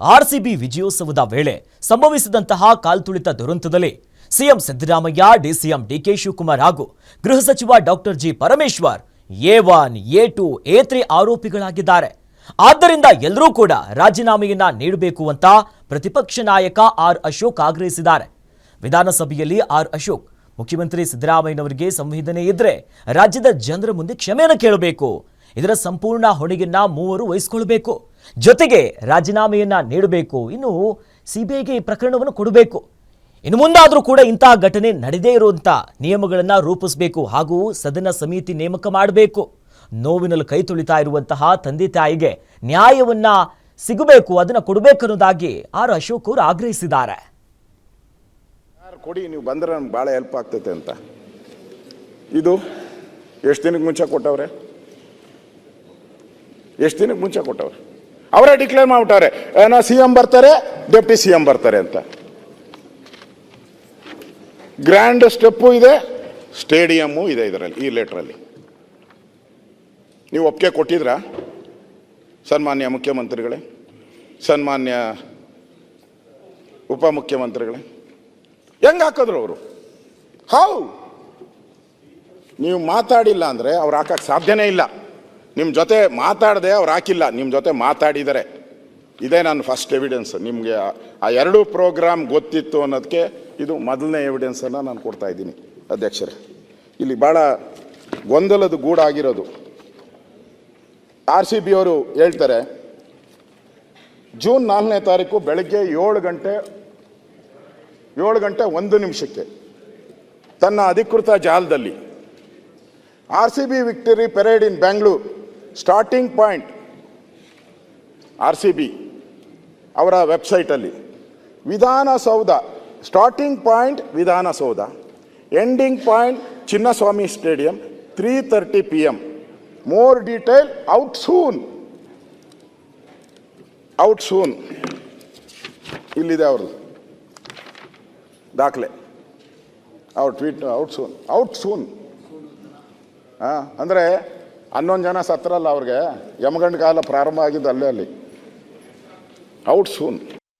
RCB ವಿಜಯೋತ್ಸವದ ವೇಳೆ ಸಂಭವಿಸಿದಂತಹ ಕಾಲ್ತುಳಿತ ದುರಂತದಲ್ಲಿ CM Siddaramaiah, DCM DK Shivakumar ಹಾಗೂ ಗೃಹ ಸಚಿವ doctor G Parameshwar, A one, A two, A three ಆರೋಪಿಗಳಾಗಿದ್ದಾರೆ. ಆದ್ದರಿಂದ ಎಲ್ಲರೂ ಕೂಡ ರಾಜೀನಾಮೆಯನ್ನ ನೀಡಬೇಕು ಅಂತ ಪ್ರತಿಪಕ್ಷ ನಾಯಕ ಆರ್ ಅಶೋಕ್ ಆಗ್ರಹಿಸಿದ್ದಾರೆ. ವಿಧಾನಸಭೆಯಲ್ಲಿ ಆರ್ ಅಶೋಕ್, ಮುಖ್ಯಮಂತ್ರಿ ಸಿದ್ದರಾಮಯ್ಯನವರಿಗೆ ಸಂವೇದನೆ ಇದ್ರೆ ರಾಜ್ಯದ ಜನರ ಮುಂದೆ ಕ್ಷಮೆಯನ್ನು ಕೇಳಬೇಕು. ಇದರ ಸಂಪೂರ್ಣ ಹೊಣೆಯನ್ನ ಮೂವರು ವಹಿಸಿಕೊಳ್ಬೇಕು. ಜೊತೆಗೆ ರಾಜೀನಾಮೆಯನ್ನು ನೀಡಬೇಕು. ಇನ್ನು ಸಿಬಿಗೆ ಈ ಪ್ರಕರಣವನ್ನು ಕೊಡಬೇಕು. ಇನ್ನು ಮುಂದಾದರೂ ಕೂಡ ಇಂತಹ ಘಟನೆ ನಡೆದೇ ಇರುವಂಥ ನಿಯಮಗಳನ್ನ ರೂಪಿಸಬೇಕು ಹಾಗೂ ಸದನ ಸಮಿತಿ ನೇಮಕ ಮಾಡಬೇಕು. ನೋವಿನಲ್ಲಿ ಕೈ ತುಳಿತಾ ಇರುವಂತಹ ತಂದೆ ತಾಯಿಗೆ ನ್ಯಾಯವನ್ನ ಸಿಗಬೇಕು, ಅದನ್ನ ಕೊಡಬೇಕು ಅನ್ನೋದಾಗಿ ಆರ್ ಅಶೋಕ್ ಅವರು ಆಗ್ರಹಿಸಿದ್ದಾರೆ. ಕೊಡಿ, ನೀವು ಬಂದರೆ ನಮ್ಗೆ ಭಾಳ ಹೆಲ್ಪ್ ಆಗ್ತೈತೆ ಅಂತ. ಇದು, ಎಷ್ಟು ದಿನಕ್ಕೆ ಮುಂಚೆ ಕೊಟ್ಟವ್ರೆ? ಎಷ್ಟು ದಿನಕ್ಕೆ ಮುಂಚೆ ಕೊಟ್ಟವ್ರೆ? ಅವರೇ ಡಿಕ್ಲೇರ್ ಮಾಡ್ಬಿಟ್ಟಾರೆ. ಏನೋ ಸಿ ಎಂ ಬರ್ತಾರೆ, ಡೆಪ್ಟಿ ಸಿ ಎಂ ಬರ್ತಾರೆ ಅಂತ. ಗ್ರ್ಯಾಂಡ್ ಸ್ಟೆಪ್ಪು ಇದೆ, ಸ್ಟೇಡಿಯಮ್ಮು ಇದೆ ಇದರಲ್ಲಿ, ಈ ಲೆಟ್ರಲ್ಲಿ. ನೀವು ಒಪ್ಪಿಗೆ ಕೊಟ್ಟಿದ್ರಾ? ಸನ್ಮಾನ್ಯ ಮುಖ್ಯಮಂತ್ರಿಗಳೇ, ಸನ್ಮಾನ್ಯ ಉಪಮುಖ್ಯಮಂತ್ರಿಗಳೇ. ಹೆಂಗ್ ಹಾಕಿದ್ರು ಅವರು? ಹೌ? ನೀವು ಮಾತಾಡಿಲ್ಲ ಅಂದರೆ ಅವ್ರು ಹಾಕಕ್ಕೆ ಸಾಧ್ಯನೇ ಇಲ್ಲ. ನಿಮ್ಮ ಜೊತೆ ಮಾತಾಡದೆ ಅವ್ರು ಹಾಕಿಲ್ಲ ನಿಮ್ಮ ಜೊತೆ ಮಾತಾಡಿದ್ದಾರೆ ಇದೇ ನಾನು ಫಸ್ಟ್ ಎವಿಡೆನ್ಸ್ ನಿಮಗೆ ಆ ಎರಡು ಪ್ರೋಗ್ರಾಮ್ ಗೊತ್ತಿತ್ತು ಅನ್ನೋದಕ್ಕೆ ಇದು ಮೊದಲನೇ ಎವಿಡೆನ್ಸನ್ನು ನಾನು ಕೊಡ್ತಾ ಇದ್ದೀನಿ, ಅಧ್ಯಕ್ಷರೇ. ಇಲ್ಲಿ ಭಾಳ ಗೊಂದಲದ ಗೂಡಾಗಿರೋದು ಆರ್ ಸಿ ಬಿ ಅವರು ಹೇಳ್ತಾರೆ, ಜೂನ್ ನಾಲ್ಕನೇ ತಾರೀಕು ಬೆಳಗ್ಗೆ ಏಳು ಗಂಟೆ ಏಳು ಗಂಟೆ ಒಂದು ನಿಮಿಷಕ್ಕೆ ತನ್ನ ಅಧಿಕೃತ ಜಾಲದಲ್ಲಿ R C B victory parade in Bangalore starting point R C B ಅವರ ವೆಬ್ಸೈಟಲ್ಲಿ Vidhana Soudha starting point Vidhana Soudha ending point Chinnaswamy stadium three thirty P M more detail out soon out soon ಇಲ್ಲಿದೆ ಅವ್ರದ್ದು. ದಾಖಲೆ. ಅವ್ರ tweet out soon out soon ಹಾಂ, ಅಂದರೆ ಹನ್ನೊಂದು ಜನ ಸತ್ರಲ್ಲ ಅವ್ರಿಗೆ ಯಮಗಂಡ ಕಾಲ ಪ್ರಾರಂಭ ಆಗಿದ್ದು ಅಲ್ಲೇ ಅಲ್ಲಿ. Out soon